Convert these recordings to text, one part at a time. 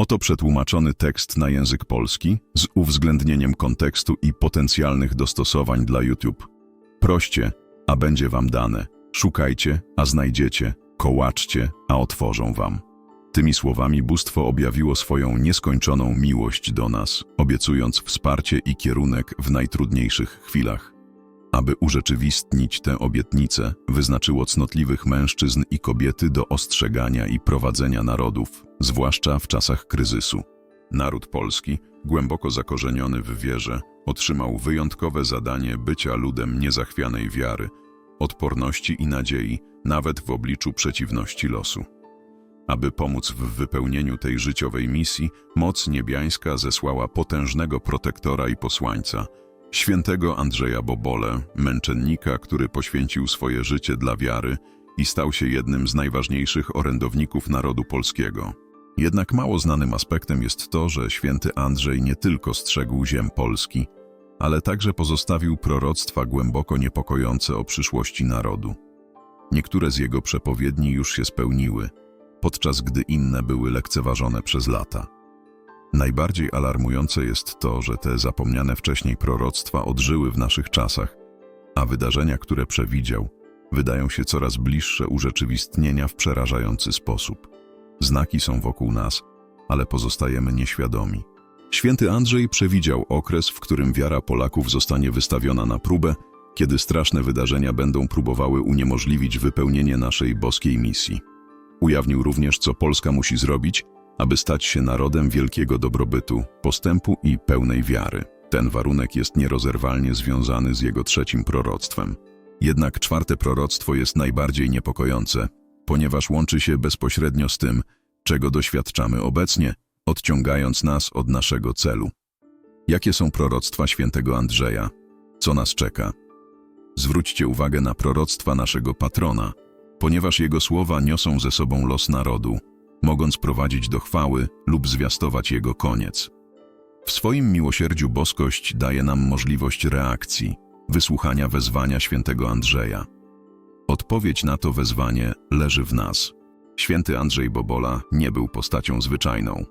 Oto przetłumaczony tekst na język polski z uwzględnieniem kontekstu i potencjalnych dostosowań dla YouTube. Proście, a będzie wam dane. Szukajcie, a znajdziecie. Kołaczcie, a otworzą wam. Tymi słowami bóstwo objawiło swoją nieskończoną miłość do nas, obiecując wsparcie i kierunek w najtrudniejszych chwilach. Aby urzeczywistnić tę obietnicę, wyznaczyło cnotliwych mężczyzn i kobiety do ostrzegania i prowadzenia narodów, zwłaszcza w czasach kryzysu. Naród polski, głęboko zakorzeniony w wierze, otrzymał wyjątkowe zadanie bycia ludem niezachwianej wiary, odporności i nadziei, nawet w obliczu przeciwności losu. Aby pomóc w wypełnieniu tej życiowej misji, moc niebiańska zesłała potężnego protektora i posłańca, świętego Andrzeja Bobole, męczennika, który poświęcił swoje życie dla wiary i stał się jednym z najważniejszych orędowników narodu polskiego. Jednak mało znanym aspektem jest to, że święty Andrzej nie tylko strzegł ziem Polski, ale także pozostawił proroctwa głęboko niepokojące o przyszłości narodu. Niektóre z jego przepowiedni już się spełniły, podczas gdy inne były lekceważone przez lata. Najbardziej alarmujące jest to, że te zapomniane wcześniej proroctwa odżyły w naszych czasach, a wydarzenia, które przewidział, wydają się coraz bliższe urzeczywistnienia w przerażający sposób. Znaki są wokół nas, ale pozostajemy nieświadomi. Święty Andrzej przewidział okres, w którym wiara Polaków zostanie wystawiona na próbę, kiedy straszne wydarzenia będą próbowały uniemożliwić wypełnienie naszej boskiej misji. Ujawnił również, co Polska musi zrobić, aby stać się narodem wielkiego dobrobytu, postępu i pełnej wiary. Ten warunek jest nierozerwalnie związany z jego trzecim proroctwem. Jednak czwarte proroctwo jest najbardziej niepokojące, ponieważ łączy się bezpośrednio z tym, czego doświadczamy obecnie, odciągając nas od naszego celu. Jakie są proroctwa świętego Andrzeja? Co nas czeka? Zwróćcie uwagę na proroctwa naszego patrona, ponieważ jego słowa niosą ze sobą los narodu, mogąc prowadzić do chwały lub zwiastować jego koniec. W swoim miłosierdziu boskość daje nam możliwość reakcji, wysłuchania wezwania świętego Andrzeja. Odpowiedź na to wezwanie leży w nas. Święty Andrzej Bobola nie był postacią zwyczajną.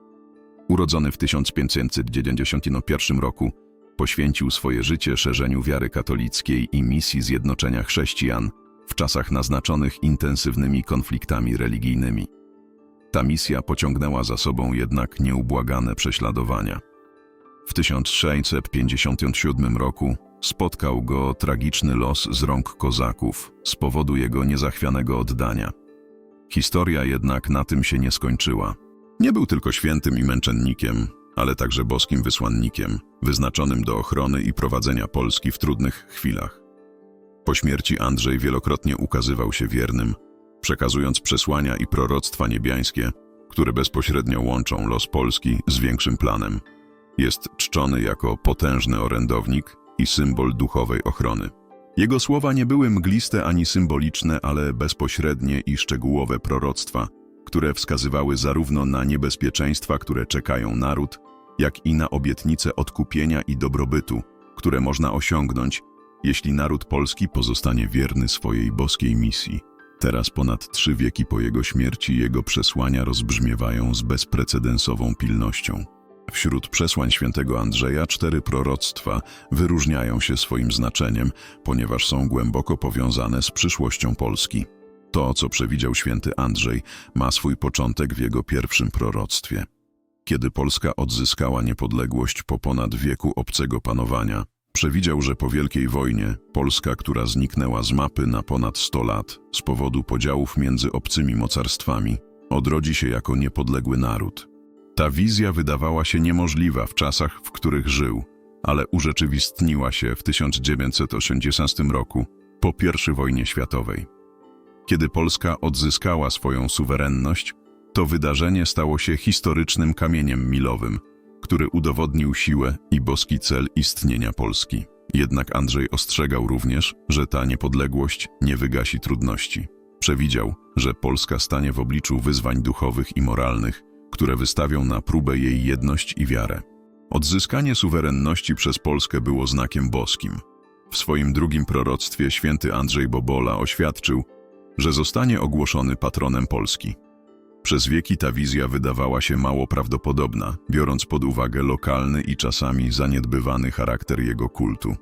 Urodzony w 1591 roku, poświęcił swoje życie szerzeniu wiary katolickiej i misji zjednoczenia chrześcijan w czasach naznaczonych intensywnymi konfliktami religijnymi. Ta misja pociągnęła za sobą jednak nieubłagane prześladowania. W 1657 roku spotkał go tragiczny los z rąk kozaków z powodu jego niezachwianego oddania. Historia jednak na tym się nie skończyła. Nie był tylko świętym i męczennikiem, ale także boskim wysłannikiem, wyznaczonym do ochrony i prowadzenia Polski w trudnych chwilach. Po śmierci Andrzej wielokrotnie ukazywał się wiernym, przekazując przesłania i proroctwa niebiańskie, które bezpośrednio łączą los Polski z większym planem. Jest czczony jako potężny orędownik i symbol duchowej ochrony. Jego słowa nie były mgliste ani symboliczne, ale bezpośrednie i szczegółowe proroctwa, które wskazywały zarówno na niebezpieczeństwa, które czekają naród, jak i na obietnice odkupienia i dobrobytu, które można osiągnąć, jeśli naród polski pozostanie wierny swojej boskiej misji. Teraz ponad trzy wieki po jego śmierci jego przesłania rozbrzmiewają z bezprecedensową pilnością. Wśród przesłań świętego Andrzeja cztery proroctwa wyróżniają się swoim znaczeniem, ponieważ są głęboko powiązane z przyszłością Polski. To, co przewidział święty Andrzej, ma swój początek w jego pierwszym proroctwie. Kiedy Polska odzyskała niepodległość po ponad wieku obcego panowania, przewidział, że po Wielkiej Wojnie Polska, która zniknęła z mapy na ponad 100 lat z powodu podziałów między obcymi mocarstwami, odrodzi się jako niepodległy naród. Ta wizja wydawała się niemożliwa w czasach, w których żył, ale urzeczywistniła się w 1980 roku, po I wojnie światowej. Kiedy Polska odzyskała swoją suwerenność, to wydarzenie stało się historycznym kamieniem milowym, który udowodnił siłę i boski cel istnienia Polski. Jednak Andrzej ostrzegał również, że ta niepodległość nie wygasi trudności. Przewidział, że Polska stanie w obliczu wyzwań duchowych i moralnych, które wystawią na próbę jej jedność i wiarę. Odzyskanie suwerenności przez Polskę było znakiem boskim. W swoim drugim proroctwie święty Andrzej Bobola oświadczył, że zostanie ogłoszony patronem Polski. Przez wieki ta wizja wydawała się mało prawdopodobna, biorąc pod uwagę lokalny i czasami zaniedbywany charakter jego kultu.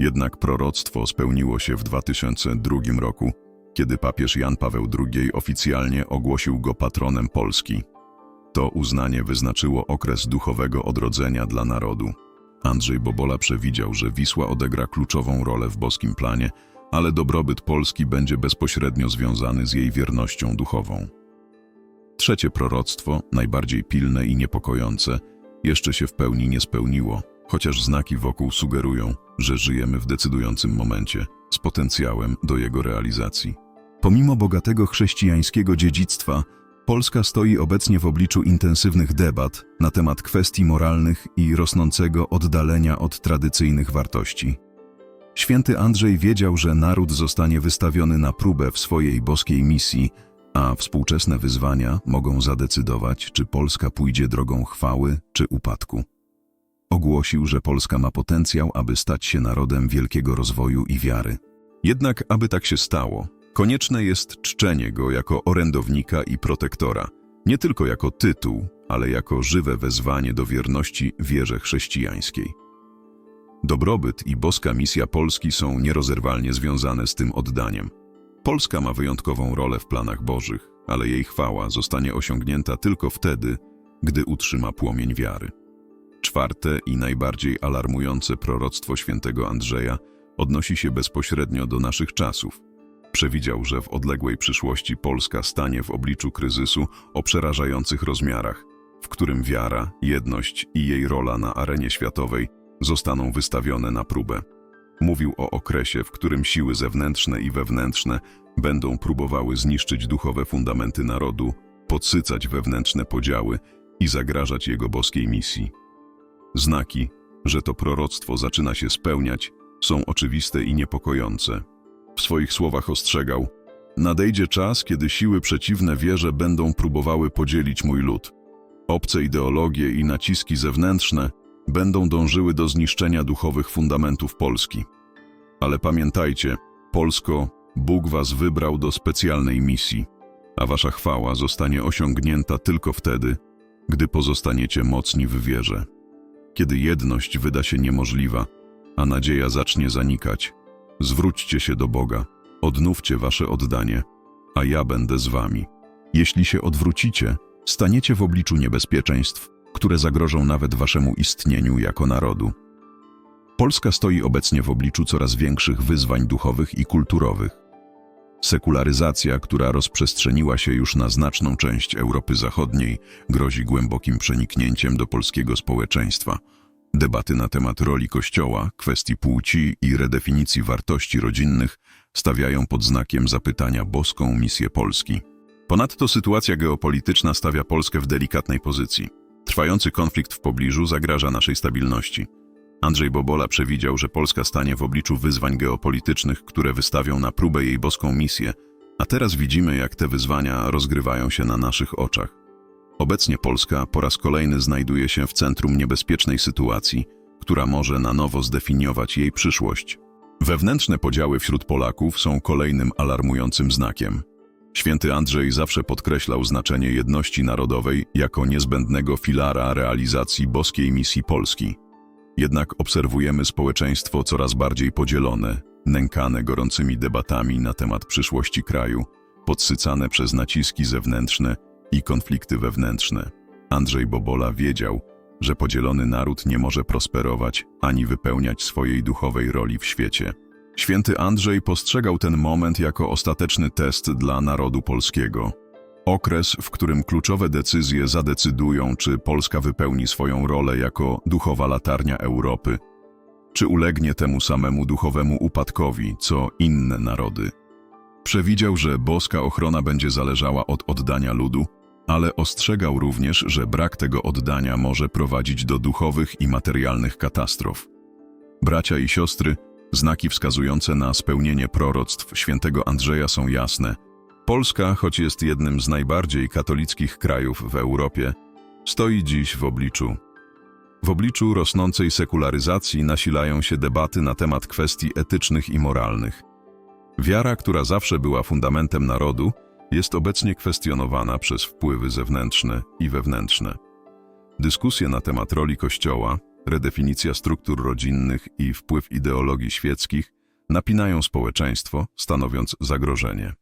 Jednak proroctwo spełniło się w 2002 roku, kiedy papież Jan Paweł II oficjalnie ogłosił go patronem Polski. To uznanie wyznaczyło okres duchowego odrodzenia dla narodu. Andrzej Bobola przewidział, że Wisła odegra kluczową rolę w boskim planie, ale dobrobyt Polski będzie bezpośrednio związany z jej wiernością duchową. Trzecie proroctwo, najbardziej pilne i niepokojące, jeszcze się w pełni nie spełniło, chociaż znaki wokół sugerują, że żyjemy w decydującym momencie z potencjałem do jego realizacji. Pomimo bogatego chrześcijańskiego dziedzictwa, Polska stoi obecnie w obliczu intensywnych debat na temat kwestii moralnych i rosnącego oddalenia od tradycyjnych wartości. Święty Andrzej wiedział, że naród zostanie wystawiony na próbę w swojej boskiej misji, a współczesne wyzwania mogą zadecydować, czy Polska pójdzie drogą chwały czy upadku. Ogłosił, że Polska ma potencjał, aby stać się narodem wielkiego rozwoju i wiary. Jednak, aby tak się stało, konieczne jest czczenie go jako orędownika i protektora, nie tylko jako tytuł, ale jako żywe wezwanie do wierności wierze chrześcijańskiej. Dobrobyt i boska misja Polski są nierozerwalnie związane z tym oddaniem. Polska ma wyjątkową rolę w planach Bożych, ale jej chwała zostanie osiągnięta tylko wtedy, gdy utrzyma płomień wiary. Czwarte i najbardziej alarmujące proroctwo świętego Andrzeja odnosi się bezpośrednio do naszych czasów. Przewidział, że w odległej przyszłości Polska stanie w obliczu kryzysu o przerażających rozmiarach, w którym wiara, jedność i jej rola na arenie światowej zostaną wystawione na próbę. Mówił o okresie, w którym siły zewnętrzne i wewnętrzne będą próbowały zniszczyć duchowe fundamenty narodu, podsycać wewnętrzne podziały i zagrażać jego boskiej misji. Znaki, że to proroctwo zaczyna się spełniać, są oczywiste i niepokojące. W swoich słowach ostrzegał: Nadejdzie czas, kiedy siły przeciwne wierze będą próbowały podzielić mój lud. Obce ideologie i naciski zewnętrzne będą dążyły do zniszczenia duchowych fundamentów Polski. Ale pamiętajcie, Polsko, Bóg was wybrał do specjalnej misji, a wasza chwała zostanie osiągnięta tylko wtedy, gdy pozostaniecie mocni w wierze. Kiedy jedność wyda się niemożliwa, a nadzieja zacznie zanikać, zwróćcie się do Boga, odnówcie wasze oddanie, a ja będę z wami. Jeśli się odwrócicie, staniecie w obliczu niebezpieczeństw, które zagrożą nawet waszemu istnieniu jako narodu. Polska stoi obecnie w obliczu coraz większych wyzwań duchowych i kulturowych. Sekularyzacja, która rozprzestrzeniła się już na znaczną część Europy Zachodniej, grozi głębokim przeniknięciem do polskiego społeczeństwa. Debaty na temat roli Kościoła, kwestii płci i redefinicji wartości rodzinnych stawiają pod znakiem zapytania boską misję Polski. Ponadto sytuacja geopolityczna stawia Polskę w delikatnej pozycji. Trwający konflikt w pobliżu zagraża naszej stabilności. Andrzej Bobola przewidział, że Polska stanie w obliczu wyzwań geopolitycznych, które wystawią na próbę jej boską misję, a teraz widzimy, jak te wyzwania rozgrywają się na naszych oczach. Obecnie Polska po raz kolejny znajduje się w centrum niebezpiecznej sytuacji, która może na nowo zdefiniować jej przyszłość. Wewnętrzne podziały wśród Polaków są kolejnym alarmującym znakiem. Święty Andrzej zawsze podkreślał znaczenie jedności narodowej jako niezbędnego filara realizacji boskiej misji Polski. Jednak obserwujemy społeczeństwo coraz bardziej podzielone, nękane gorącymi debatami na temat przyszłości kraju, podsycane przez naciski zewnętrzne i konflikty wewnętrzne. Andrzej Bobola wiedział, że podzielony naród nie może prosperować ani wypełniać swojej duchowej roli w świecie. Święty Andrzej postrzegał ten moment jako ostateczny test dla narodu polskiego. Okres, w którym kluczowe decyzje zadecydują, czy Polska wypełni swoją rolę jako duchowa latarnia Europy, czy ulegnie temu samemu duchowemu upadkowi, co inne narody. Przewidział, że boska ochrona będzie zależała od oddania ludu, ale ostrzegał również, że brak tego oddania może prowadzić do duchowych i materialnych katastrof. Bracia i siostry, znaki wskazujące na spełnienie proroctw świętego Andrzeja są jasne. Polska, choć jest jednym z najbardziej katolickich krajów w Europie, stoi dziś w obliczu. W obliczu rosnącej sekularyzacji nasilają się debaty na temat kwestii etycznych i moralnych. Wiara, która zawsze była fundamentem narodu, jest obecnie kwestionowana przez wpływy zewnętrzne i wewnętrzne. Dyskusje na temat roli Kościoła, redefinicja struktur rodzinnych i wpływ ideologii świeckich napinają społeczeństwo, stanowiąc zagrożenie.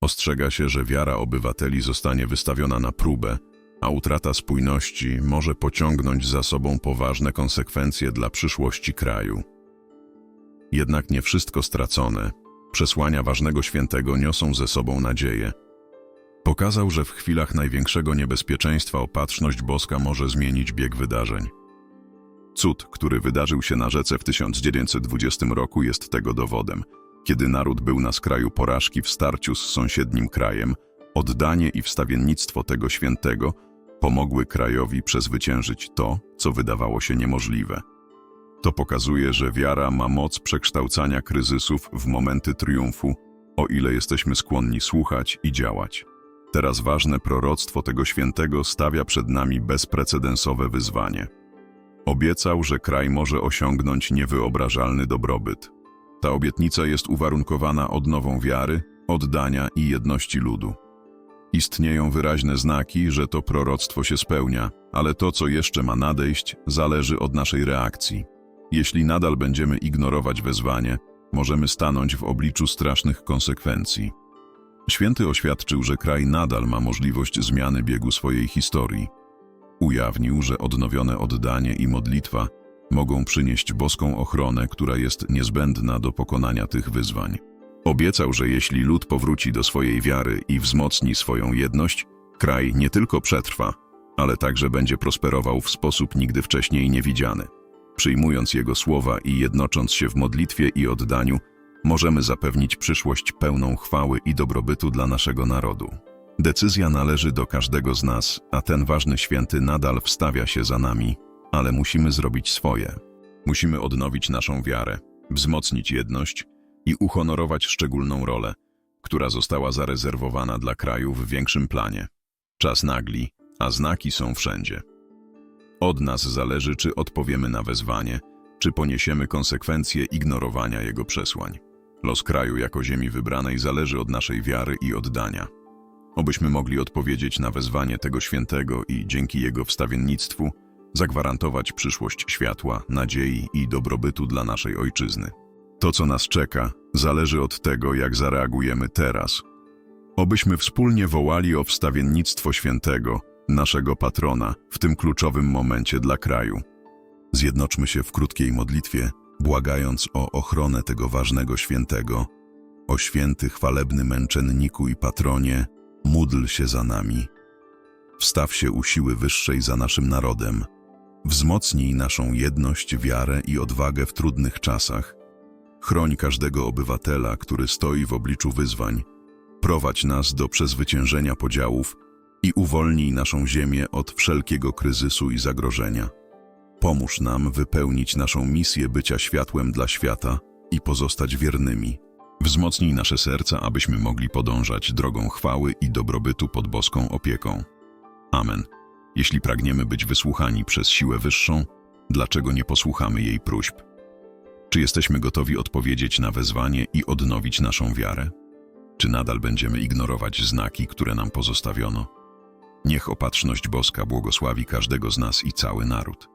Ostrzega się, że wiara obywateli zostanie wystawiona na próbę, a utrata spójności może pociągnąć za sobą poważne konsekwencje dla przyszłości kraju. Jednak nie wszystko stracone. Przesłania ważnego świętego niosą ze sobą nadzieję. Pokazał, że w chwilach największego niebezpieczeństwa opatrzność boska może zmienić bieg wydarzeń. Cud, który wydarzył się na rzece w 1920 roku, jest tego dowodem. Kiedy naród był na skraju porażki w starciu z sąsiednim krajem, oddanie i wstawiennictwo tego świętego pomogły krajowi przezwyciężyć to, co wydawało się niemożliwe. To pokazuje, że wiara ma moc przekształcania kryzysów w momenty triumfu, o ile jesteśmy skłonni słuchać i działać. Teraz ważne proroctwo tego świętego stawia przed nami bezprecedensowe wyzwanie. Obiecał, że kraj może osiągnąć niewyobrażalny dobrobyt. Ta obietnica jest uwarunkowana odnową wiary, oddania i jedności ludu. Istnieją wyraźne znaki, że to proroctwo się spełnia, ale to, co jeszcze ma nadejść, zależy od naszej reakcji. Jeśli nadal będziemy ignorować wezwanie, możemy stanąć w obliczu strasznych konsekwencji. Święty oświadczył, że kraj nadal ma możliwość zmiany biegu swojej historii. Ujawnił, że odnowione oddanie i modlitwa mogą przynieść boską ochronę, która jest niezbędna do pokonania tych wyzwań. Obiecał, że jeśli lud powróci do swojej wiary i wzmocni swoją jedność, kraj nie tylko przetrwa, ale także będzie prosperował w sposób nigdy wcześniej niewidziany. Przyjmując Jego słowa i jednocząc się w modlitwie i oddaniu, możemy zapewnić przyszłość pełną chwały i dobrobytu dla naszego narodu. Decyzja należy do każdego z nas, a ten ważny święty nadal wstawia się za nami, ale musimy zrobić swoje. Musimy odnowić naszą wiarę, wzmocnić jedność i uhonorować szczególną rolę, która została zarezerwowana dla kraju w większym planie. Czas nagli, a znaki są wszędzie. Od nas zależy, czy odpowiemy na wezwanie, czy poniesiemy konsekwencje ignorowania jego przesłań. Los kraju jako ziemi wybranej zależy od naszej wiary i oddania. Obyśmy mogli odpowiedzieć na wezwanie tego świętego i dzięki jego wstawiennictwu zagwarantować przyszłość światła, nadziei i dobrobytu dla naszej ojczyzny. To, co nas czeka, zależy od tego, jak zareagujemy teraz. Obyśmy wspólnie wołali o wstawiennictwo świętego, naszego patrona, w tym kluczowym momencie dla kraju. Zjednoczmy się w krótkiej modlitwie, błagając o ochronę tego ważnego świętego. O święty, chwalebny męczenniku i patronie, módl się za nami. Wstaw się u siły wyższej za naszym narodem. Wzmocnij naszą jedność, wiarę i odwagę w trudnych czasach. Chroń każdego obywatela, który stoi w obliczu wyzwań. Prowadź nas do przezwyciężenia podziałów i uwolnij naszą ziemię od wszelkiego kryzysu i zagrożenia. Pomóż nam wypełnić naszą misję bycia światłem dla świata i pozostać wiernymi. Wzmocnij nasze serca, abyśmy mogli podążać drogą chwały i dobrobytu pod boską opieką. Amen. Jeśli pragniemy być wysłuchani przez siłę wyższą, dlaczego nie posłuchamy jej próśb? Czy jesteśmy gotowi odpowiedzieć na wezwanie i odnowić naszą wiarę? Czy nadal będziemy ignorować znaki, które nam pozostawiono? Niech opatrzność boska błogosławi każdego z nas i cały naród.